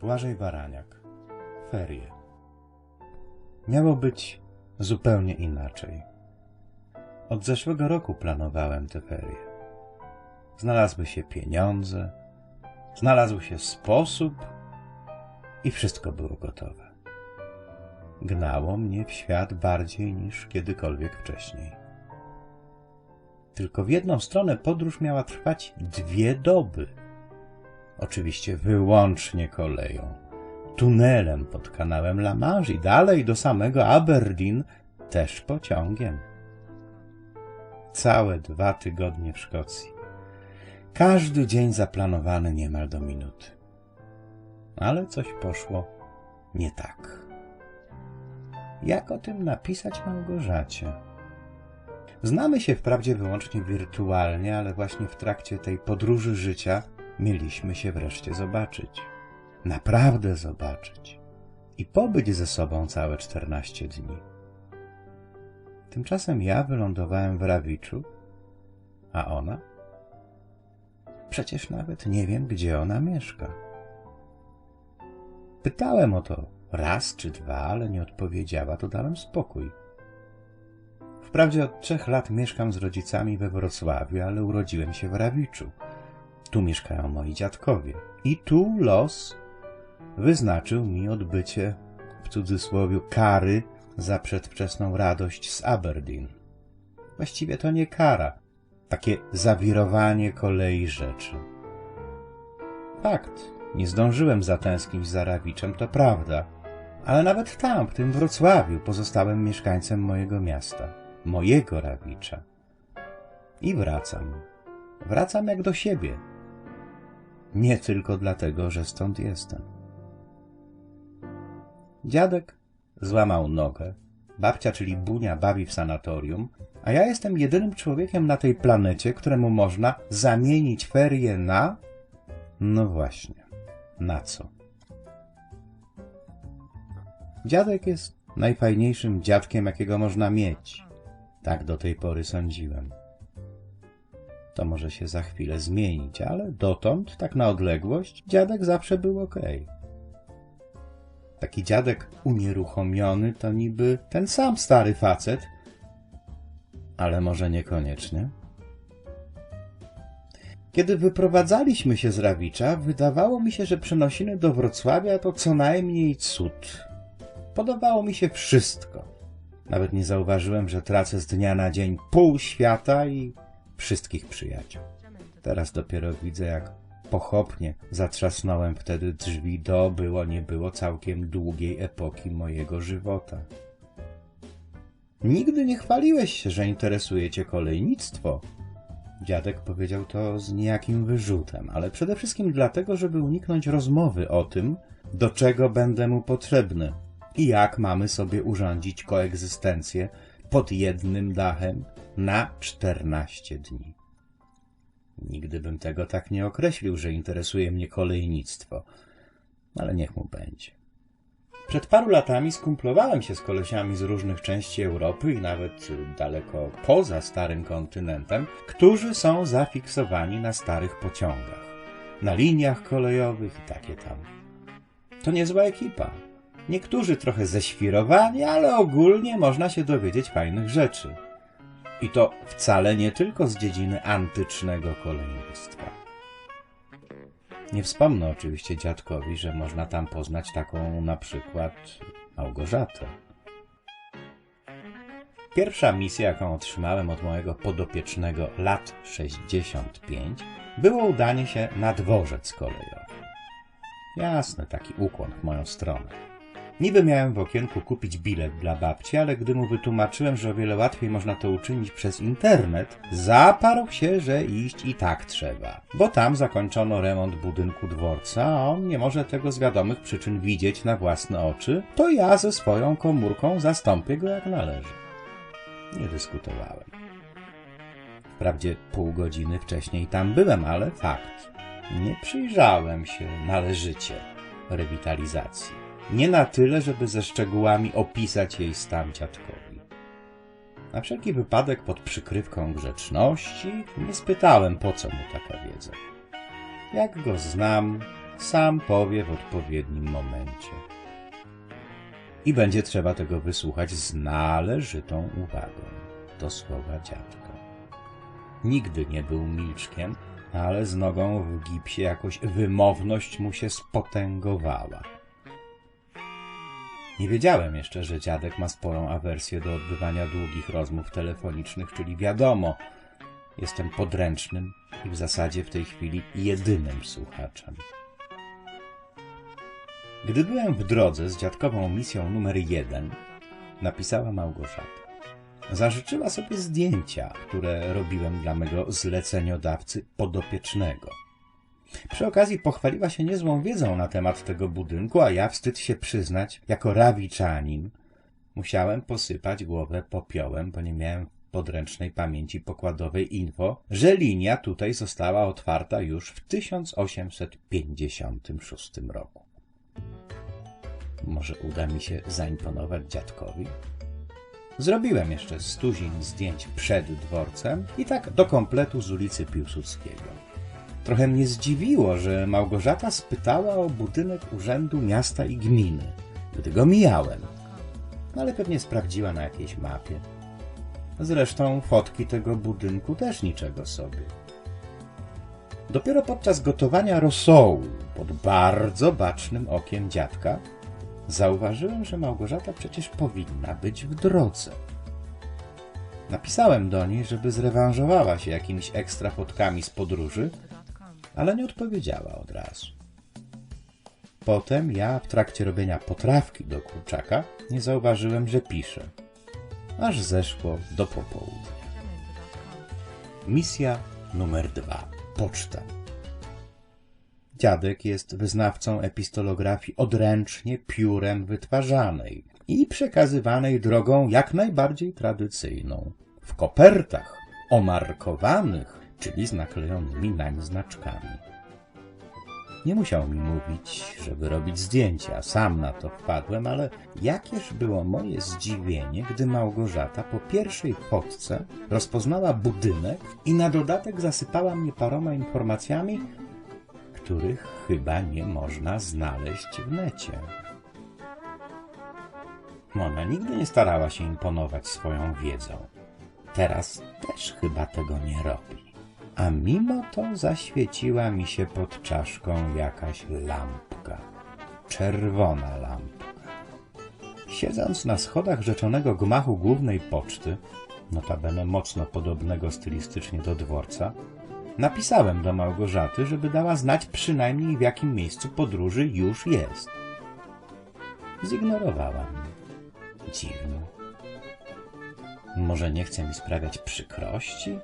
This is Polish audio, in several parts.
Błażej Baraniak. Ferie. Miało być zupełnie inaczej. Od zeszłego roku planowałem te ferie. Znalazły się pieniądze, znalazł się sposób i wszystko było gotowe. Gnało mnie w świat bardziej niż kiedykolwiek wcześniej. Tylko w jedną stronę podróż miała trwać dwie doby. Oczywiście wyłącznie koleją. Tunelem pod kanałem La Manche i dalej do samego Aberdeen też pociągiem. Całe dwa tygodnie w Szkocji. Każdy dzień zaplanowany niemal do minuty. Ale coś poszło nie tak. Jak o tym napisać Małgorzacie? Znamy się wprawdzie wyłącznie wirtualnie, ale właśnie w trakcie tej podróży życia mieliśmy się wreszcie zobaczyć. Naprawdę zobaczyć. I pobyć ze sobą całe czternaście dni. Tymczasem ja wylądowałem w Rawiczu, a ona? Przecież nawet nie wiem, gdzie ona mieszka. Pytałem o to raz czy dwa, ale nie odpowiedziała, to dałem spokój. Wprawdzie od trzech lat mieszkam z rodzicami we Wrocławiu, ale urodziłem się w Rawiczu. Tu mieszkają moi dziadkowie. I tu los wyznaczył mi odbycie, w cudzysłowie, kary za przedwczesną radość z Aberdeen. Właściwie to nie kara, takie zawirowanie kolei rzeczy. Fakt, nie zdążyłem zatęsknić za Rawiczem, to prawda, ale nawet tam, w tym Wrocławiu, pozostałem mieszkańcem mojego miasta, mojego Rawicza. I wracam. Wracam jak do siebie. Nie tylko dlatego, że stąd jestem. Dziadek złamał nogę, babcia, czyli Bunia, bawi w sanatorium, a ja jestem jedynym człowiekiem na tej planecie, któremu można zamienić ferie na... No właśnie, na co? Dziadek jest najfajniejszym dziadkiem, jakiego można mieć. Tak do tej pory sądziłem. To może się za chwilę zmienić, ale dotąd, tak na odległość, dziadek zawsze był. Okay. Taki dziadek unieruchomiony to niby ten sam stary facet, ale może niekoniecznie. Kiedy wyprowadzaliśmy się z Rawicza, wydawało mi się, że przenosiny do Wrocławia to co najmniej cud. Podobało mi się wszystko. Nawet nie zauważyłem, że tracę z dnia na dzień pół świata i wszystkich przyjaciół. Teraz dopiero widzę, jak pochopnie zatrzasnąłem wtedy drzwi do było nie było całkiem długiej epoki mojego żywota. Nigdy nie chwaliłeś się, że interesuje cię kolejnictwo. Dziadek powiedział to z niejakim wyrzutem, ale przede wszystkim dlatego, żeby uniknąć rozmowy o tym, do czego będę mu potrzebny i jak mamy sobie urządzić koegzystencję pod jednym dachem na czternaście dni. Nigdy bym tego tak nie określił, że interesuje mnie kolejnictwo, ale niech mu będzie. Przed paru latami skumplowałem się z kolesiami z różnych części Europy i nawet daleko poza starym kontynentem, którzy są zafiksowani na starych pociągach, na liniach kolejowych i takie tam. To niezła ekipa. Niektórzy trochę ześwirowani, ale ogólnie można się dowiedzieć fajnych rzeczy. I to wcale nie tylko z dziedziny antycznego kolejnictwa. Nie wspomnę oczywiście dziadkowi, że można tam poznać taką na przykład Małgorzatę. Pierwsza misja, jaką otrzymałem od mojego podopiecznego lat 65, było udanie się na dworzec kolejowy. Jasne, taki ukłon w moją stronę. Niby miałem w okienku kupić bilet dla babci, ale gdy mu wytłumaczyłem, że o wiele łatwiej można to uczynić przez internet, zaparł się, że iść i tak trzeba. Bo tam zakończono remont budynku dworca, a on nie może tego z wiadomych przyczyn widzieć na własne oczy, to ja ze swoją komórką zastąpię go jak należy. Nie dyskutowałem. Wprawdzie pół godziny wcześniej tam byłem, ale fakt. Nie przyjrzałem się należycie rewitalizacji. Nie na tyle, żeby ze szczegółami opisać jej stan dziadkowi. Na wszelki wypadek pod przykrywką grzeczności nie spytałem, po co mu taka wiedza. Jak go znam, sam powie w odpowiednim momencie. I będzie trzeba tego wysłuchać z należytą uwagą. To słowa dziadka. Nigdy nie był milczkiem, ale z nogą w gipsie jakoś wymowność mu się spotęgowała. Nie wiedziałem jeszcze, że dziadek ma sporą awersję do odbywania długich rozmów telefonicznych, czyli wiadomo, jestem podręcznym i w zasadzie w tej chwili jedynym słuchaczem. Gdy byłem w drodze z dziadkową misją numer jeden, napisała Małgorzata. Zażyczyła sobie zdjęcia, które robiłem dla mego zleceniodawcy podopiecznego. Przy okazji pochwaliła się niezłą wiedzą na temat tego budynku, a ja wstyd się przyznać, jako rawiczanin, musiałem posypać głowę popiołem, bo nie miałem podręcznej pamięci pokładowej info, że linia tutaj została otwarta już w 1856 roku. Może uda mi się zaimponować dziadkowi? Zrobiłem jeszcze stuzin zdjęć przed dworcem i tak do kompletu z ulicy Piłsudskiego. Trochę mnie zdziwiło, że Małgorzata spytała o budynek Urzędu Miasta i Gminy, gdy go mijałem. No ale pewnie sprawdziła na jakiejś mapie. Zresztą fotki tego budynku też niczego sobie. Dopiero podczas gotowania rosołu, pod bardzo bacznym okiem dziadka, zauważyłem, że Małgorzata przecież powinna być w drodze. Napisałem do niej, żeby zrewanżowała się jakimiś ekstra fotkami z podróży, ale nie odpowiedziała od razu. Potem ja w trakcie robienia potrawki do kurczaka nie zauważyłem, że pisze. Aż zeszło do popołudnia. Misja numer dwa. Poczta. Dziadek jest wyznawcą epistolografii odręcznie piórem wytwarzanej i przekazywanej drogą jak najbardziej tradycyjną. W kopertach omarkowanych czyli z naklejonymi nań znaczkami. Nie musiał mi mówić, żeby robić zdjęcia, sam na to wpadłem, ale jakież było moje zdziwienie, gdy Małgorzata po pierwszej fotce rozpoznała budynek i na dodatek zasypała mnie paroma informacjami, których chyba nie można znaleźć w necie. Ona nigdy nie starała się imponować swoją wiedzą. Teraz też chyba tego nie robi a mimo to zaświeciła mi się pod czaszką jakaś lampka. Czerwona lampka. Siedząc na schodach rzeczonego gmachu głównej poczty, notabene mocno podobnego stylistycznie do dworca, napisałem do Małgorzaty, żeby dała znać przynajmniej w jakim miejscu podróży już jest. Zignorowała mnie. Dziwne. Może nie chce mi sprawiać przykrości?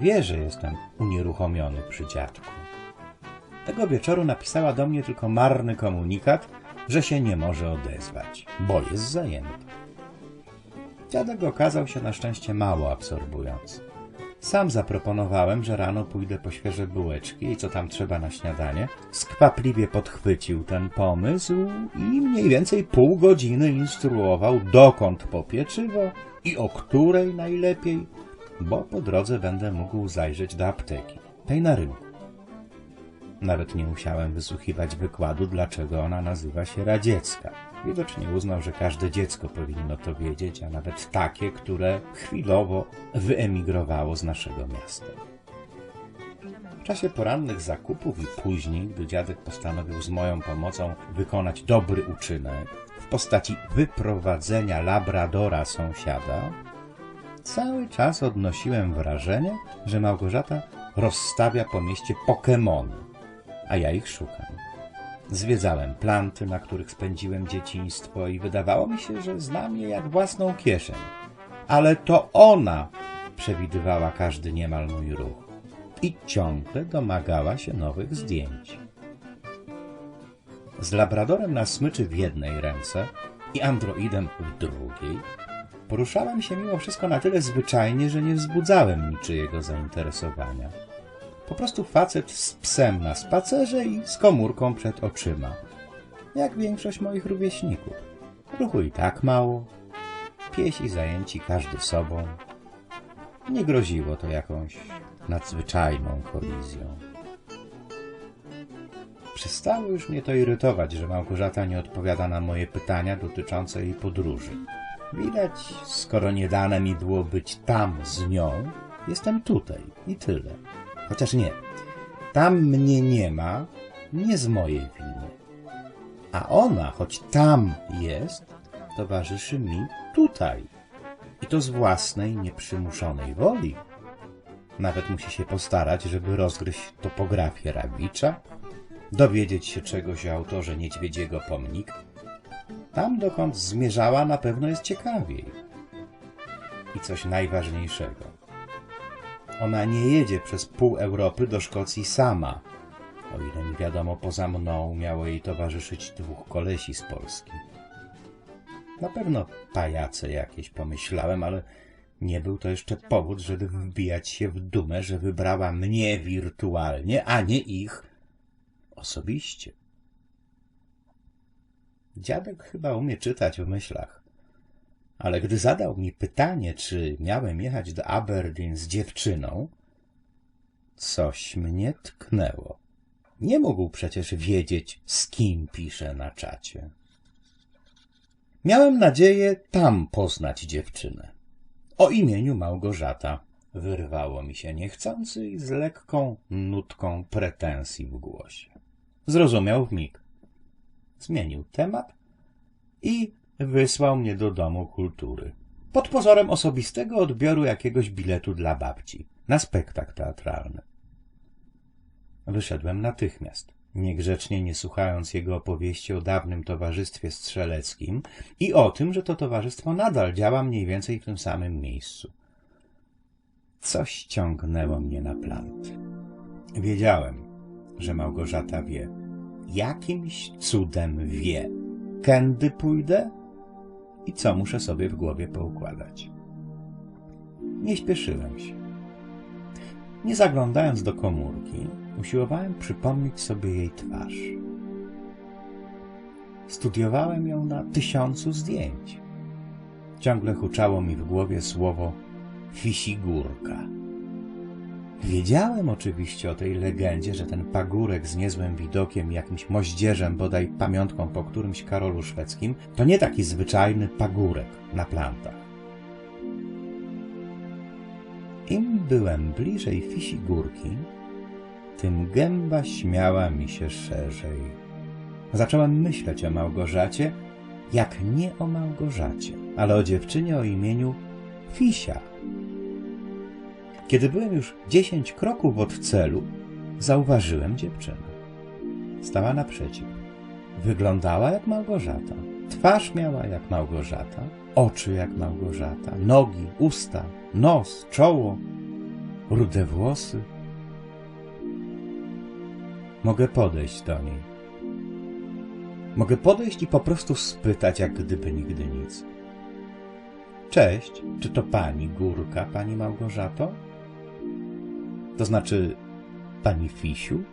Wie, że jestem unieruchomiony przy dziadku. Tego wieczoru napisała do mnie tylko marny komunikat, że się nie może odezwać, bo jest zajęty. Dziadek okazał się na szczęście mało absorbujący. Sam zaproponowałem, że rano pójdę po świeże bułeczki i co tam trzeba na śniadanie. Skwapliwie podchwycił ten pomysł i mniej więcej pół godziny instruował, dokąd po pieczywo i o której najlepiej, bo po drodze będę mógł zajrzeć do apteki, tej na rynku. Nawet nie musiałem wysłuchiwać wykładu, dlaczego ona nazywa się radziecka. Widocznie uznał, że każde dziecko powinno to wiedzieć, a nawet takie, które chwilowo wyemigrowało z naszego miasta. W czasie porannych zakupów i później, gdy dziadek postanowił z moją pomocą wykonać dobry uczynek w postaci wyprowadzenia labradora sąsiada, Cały czas odnosiłem wrażenie, że Małgorzata rozstawia po mieście Pokemony, a ja ich szukam. Zwiedzałem planty, na których spędziłem dzieciństwo i wydawało mi się, że znam je jak własną kieszeń. Ale to ona przewidywała każdy niemal mój ruch i ciągle domagała się nowych zdjęć. Z labradorem na smyczy w jednej ręce i androidem w drugiej Poruszałem się mimo wszystko na tyle zwyczajnie, że nie wzbudzałem niczyjego zainteresowania. Po prostu facet z psem na spacerze i z komórką przed oczyma. Jak większość moich rówieśników. Ruchu i tak mało. Piesi zajęci każdy sobą. Nie groziło to jakąś nadzwyczajną kolizją. Przestało już mnie to irytować, że Małgorzata nie odpowiada na moje pytania dotyczące jej podróży. Widać, skoro nie dane mi było być tam z nią, jestem tutaj i tyle. Chociaż nie, tam mnie nie ma, nie z mojej winy. A ona, choć tam jest, towarzyszy mi tutaj. I to z własnej, nieprzymuszonej woli. Nawet musi się postarać, żeby rozgryźć topografię Rabicza, dowiedzieć się czegoś o autorze Niedźwiedziego Pomnik. Tam, dokąd zmierzała, na pewno jest ciekawiej. I coś najważniejszego. Ona nie jedzie przez pół Europy do Szkocji sama. O ile mi wiadomo, poza mną miało jej towarzyszyć dwóch kolesi z Polski. Na pewno pajace jakieś pomyślałem, ale nie był to jeszcze powód, żeby wbijać się w dumę, że wybrała mnie wirtualnie, a nie ich osobiście. Dziadek chyba umie czytać w myślach. Ale gdy zadał mi pytanie, czy miałem jechać do Aberdeen z dziewczyną, coś mnie tknęło. Nie mógł przecież wiedzieć, z kim piszę na czacie. Miałem nadzieję tam poznać dziewczynę. O imieniu Małgorzata wyrwało mi się niechcący i z lekką nutką pretensji w głosie. Zrozumiał w mig. Zmienił temat i wysłał mnie do domu kultury. Pod pozorem osobistego odbioru jakiegoś biletu dla babci na spektakl teatralny. Wyszedłem natychmiast, niegrzecznie nie słuchając jego opowieści o dawnym towarzystwie strzeleckim i o tym, że to towarzystwo nadal działa mniej więcej w tym samym miejscu. Coś ciągnęło mnie na plant. Wiedziałem, że Małgorzata wie. Jakimś cudem wie. Kędy pójdę i co muszę sobie w głowie poukładać. Nie śpieszyłem się. Nie zaglądając do komórki, usiłowałem przypomnieć sobie jej twarz. Studiowałem ją na tysiącu zdjęć. Ciągle huczało mi w głowie słowo Fisigórka. Wiedziałem oczywiście o tej legendzie, że ten pagórek z niezłym widokiem, jakimś moździerzem, bodaj pamiątką po którymś Karolu Szwedzkim, to nie taki zwyczajny pagórek na plantach. Im byłem bliżej Fisigórki, tym gęba śmiała mi się szerzej. Zacząłem myśleć o Małgorzacie, jak nie o Małgorzacie, ale o dziewczynie o imieniu Fisia. Kiedy byłem już dziesięć kroków od celu, zauważyłem dziewczynę. Stała naprzeciw. Wyglądała jak Małgorzata. Twarz miała jak Małgorzata, oczy jak Małgorzata, nogi, usta, nos, czoło, rude włosy. Mogę podejść do niej. Mogę podejść i po prostu spytać, jak gdyby nigdy nic. Cześć, czy to pani Górka, pani Małgorzato? To znaczy, pani Fisiu?